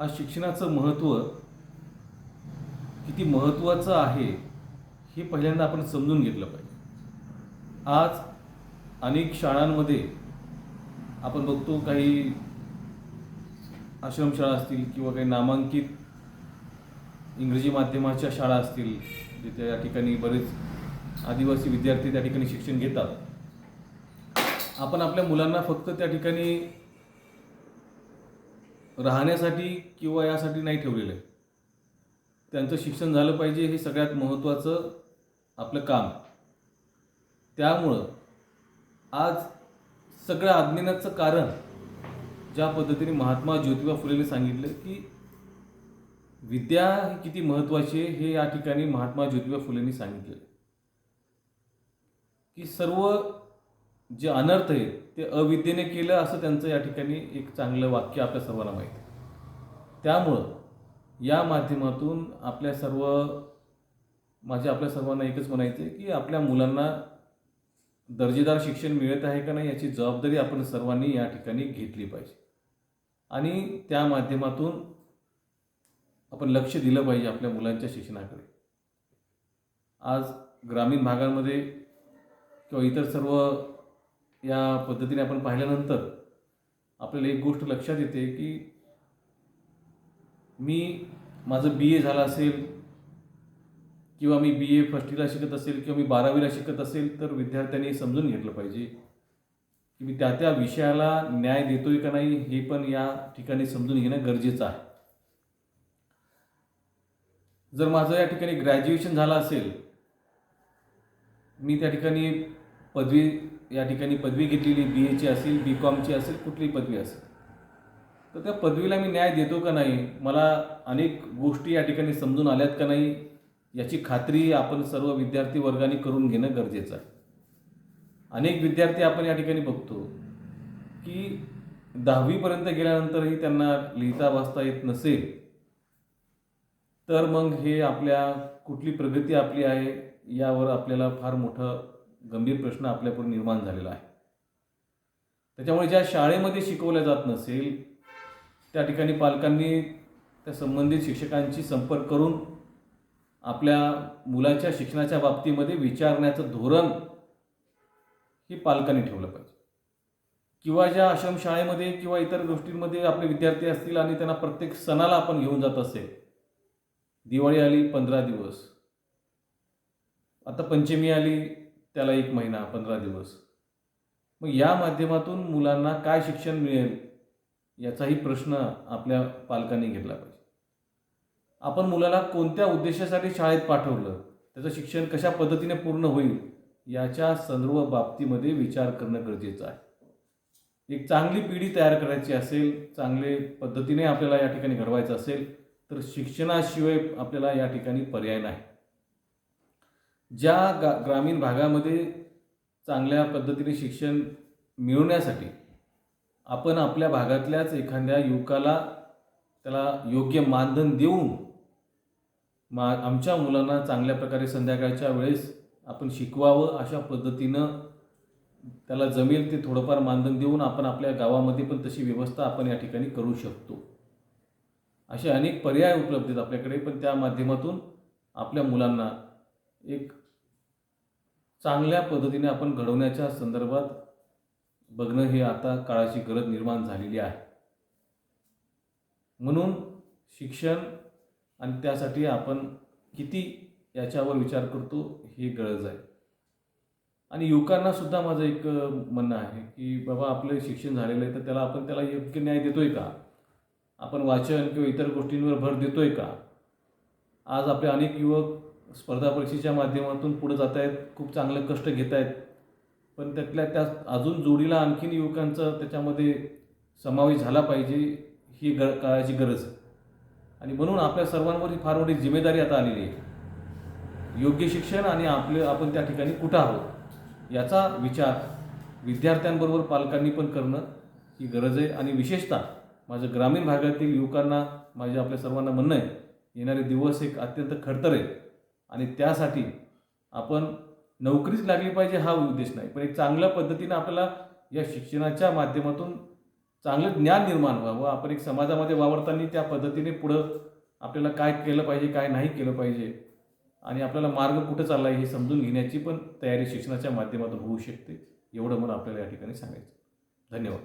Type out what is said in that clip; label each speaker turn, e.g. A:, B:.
A: आज शिक्षणाचं महत्त्व किती महत्त्वाचं आहे हे पहिल्यांदा आपण समजून घेतलं पाहिजे. आज अनेक शाळांमध्ये आपण बघतो काही आश्रमशाळा असतील किंवा काही नामांकित इंग्रजी माध्यमाच्या शाळा असतील जिथे या ठिकाणी बरेच आदिवासी विद्यार्थी त्या ठिकाणी शिक्षण घेतात. आपण आपल्या मुलांना फक्त त्या ठिकाणी राहण्यासाठी किंवा यासाठी नाही ठेवलेलं आहे. त्यांचं शिक्षण झालं पाहिजे हे सगळ्यात महत्त्वाचं आपलं काम. त्यामुळं आज सगळं अज्ञानाचं कारण ज्या पद्धतीने महात्मा ज्योतिबा फुलेने सांगितलं की विद्या ही किती महत्त्वाची आहे हे या ठिकाणी महात्मा ज्योतिबा फुलेंनी सांगितलं की सर्व जे अनर्थ आहे ते अविद्येने केलं असं त्यांचं या ठिकाणी एक चांगलं वाक्य आपल्या सर्वांना माहीत आहे. त्यामुळं या माध्यमातून आपल्या सर्व माझे आपल्या सर्वांना एकच म्हणायचं आहे की आपल्या मुलांना दर्जेदार शिक्षण मिळत आहे का नाही याची जबाबदारी आपण सर्वांनी या ठिकाणी घेतली पाहिजे. आणि त्या माध्यमातून आपण लक्ष दिलं पाहिजे आपल्या मुलांच्या शिक्षणाकडे. आज ग्रामीण भागांमध्ये किंवा इतर सर्व या पद्धतीने आपण पाहिल्यानंतर आपल्याला एक गोष्ट लक्षात येते की मी माझं बी ए झालं असेल किंवा मी बी ए फर्स्ट इयरला शिकत असेल किंवा मी बारावीला शिकत असेल तर विद्यार्थ्यांनी समजून घेतलं पाहिजे की मी त्या त्या विषयाला न्याय देतोय का नाही हे पण या ठिकाणी समजून घेणं गरजेचं आहे. जर माझं या ठिकाणी ग्रॅज्युएशन झालं असेल मी त्या ठिकाणी पदवी या ठिकाणी पदवी घेतलेली बी एची असेल बी कॉमची असेल कुठली पदवी असेल. तर त्या पदवीला मी न्याय देतो का नाही मला अनेक गोष्टी या ठिकाणी समजून आल्यात का नाही याची खात्री आपण सर्व विद्यार्थी वर्गाने करून घेणं गरजेचं आहे. अनेक विद्यार्थी आपण या ठिकाणी बघतो की दहावीपर्यंत गेल्यानंतरही त्यांना लिहिता वाचता येत नसेल तर मग हे आपल्या कुठली प्रगती आपली आहे यावर आपल्याला फार मोठं गंभीर प्रश्न आपल्यापुढे निर्माण झालेला आहे. त्याच्यामुळे ज्या शाळेमध्ये शिकवल्या जात नसेल त्या ठिकाणी पालकांनी त्या संबंधित शिक्षकांशी संपर्क करून आपल्या मुलाच्या शिक्षणाच्या बाबतीमध्ये विचारण्याचं धोरण ही पालकांनी ठेवलं पाहिजे. किंवा ज्या आश्रमशाळेमध्ये किंवा इतर गोष्टींमध्ये आपले विद्यार्थी असतील आणि त्यांना प्रत्येक सणाला आपण घेऊन जात असेल दिवाळी आली पंधरा दिवस. आता पंचमी आली त्याला एक महिना पंधरा दिवस. मग या माध्यमातून मुलांना काय शिक्षण मिळेल याचाही प्रश्न आपल्या पालकांनी घेतला पाहिजे. आपण मुलाला कोणत्या उद्देशासाठी शाळेत पाठवलं त्याचं शिक्षण कशा पद्धतीने पूर्ण होईल याच्या सर्व बाबतीमध्ये विचार करणं गरजेचं आहे. एक चांगली पिढी तयार करायची असेल चांगले पद्धतीने आपल्याला या ठिकाणी घडवायचं असेल तर शिक्षणाशिवाय आपल्याला या ठिकाणी पर्याय नाही. ज्या गा ग्रामीण भागामध्ये चांगल्या पद्धतीने शिक्षण मिळवण्यासाठी आपण आपल्या भागातल्याच एखाद्या युवकाला त्याला योग्य मानधन देऊन मा आमच्या मुलांना चांगल्या प्रकारे संध्याकाळच्या वेळेस आपण शिकवावं अशा पद्धतीनं त्याला जमेल ते थोडंफार मानधन देऊन आपण आपल्या गावामध्ये पण तशी व्यवस्था आपण या ठिकाणी करू शकतो. असे अनेक पर्याय उपलब्ध आहेत आपल्याकडे पण त्या माध्यमातून आपल्या मुलांना एक चांगल्या पद्धतीने आपण घडवण्याच्या संदर्भात बघणं हे आता काळाची गरज निर्माण झालेली आहे. म्हणून शिक्षण आणि त्यासाठी आपण किती याच्यावर विचार करतो ही गरज आहे. आणि युवकांना सुद्धा माझं एक म्हणणं आहे की बाबा आपलं शिक्षण झालेलं आहे तर त्याला आपण त्याला योग्य न्याय देतोय का? आपण वाचन किंवा इतर गोष्टींवर भर देतोय का? आज आपले अनेक युवक स्पर्धा परीक्षेच्या माध्यमातून पुढे जात आहेत खूप चांगलं कष्ट घेत आहेत पण त्यातल्या त्या अजून जोडीला आणखीन युवकांचा त्याच्यामध्ये समावेश झाला पाहिजे ही ग काळाची गरज आहे. आणि म्हणून आपल्या सर्वांवर ही फार मोठी जिम्मेदारी आता आलेली आहे. योग्य शिक्षण आणि आपले आपण त्या ठिकाणी कुठं आहोत याचा विचार विद्यार्थ्यांबरोबर पालकांनी पण करणं ही गरज आहे. आणि विशेषतः माझं ग्रामीण भागातील युवकांना माझ्या आपल्या सर्वांना म्हणणं आहे येणारे दिवस एक अत्यंत खडतर आहे. आणि त्यासाठी आपण नोकरीच लागली पाहिजे हा उद्देश नाही पण एक चांगल्या पद्धतीनं आपल्याला या शिक्षणाच्या माध्यमातून चांगलं ज्ञान निर्माण व्हावं. आपण एक समाजामध्ये वावरताना त्या पद्धतीने पुढं आपल्याला काय केलं पाहिजे काय नाही केलं पाहिजे आणि आपल्याला मार्ग कुठं चालला आहे हे समजून घेण्याची पण तयारी शिक्षणाच्या माध्यमातून होऊ शकते एवढं मला आपल्याला या ठिकाणी सांगायचं धन्यवाद.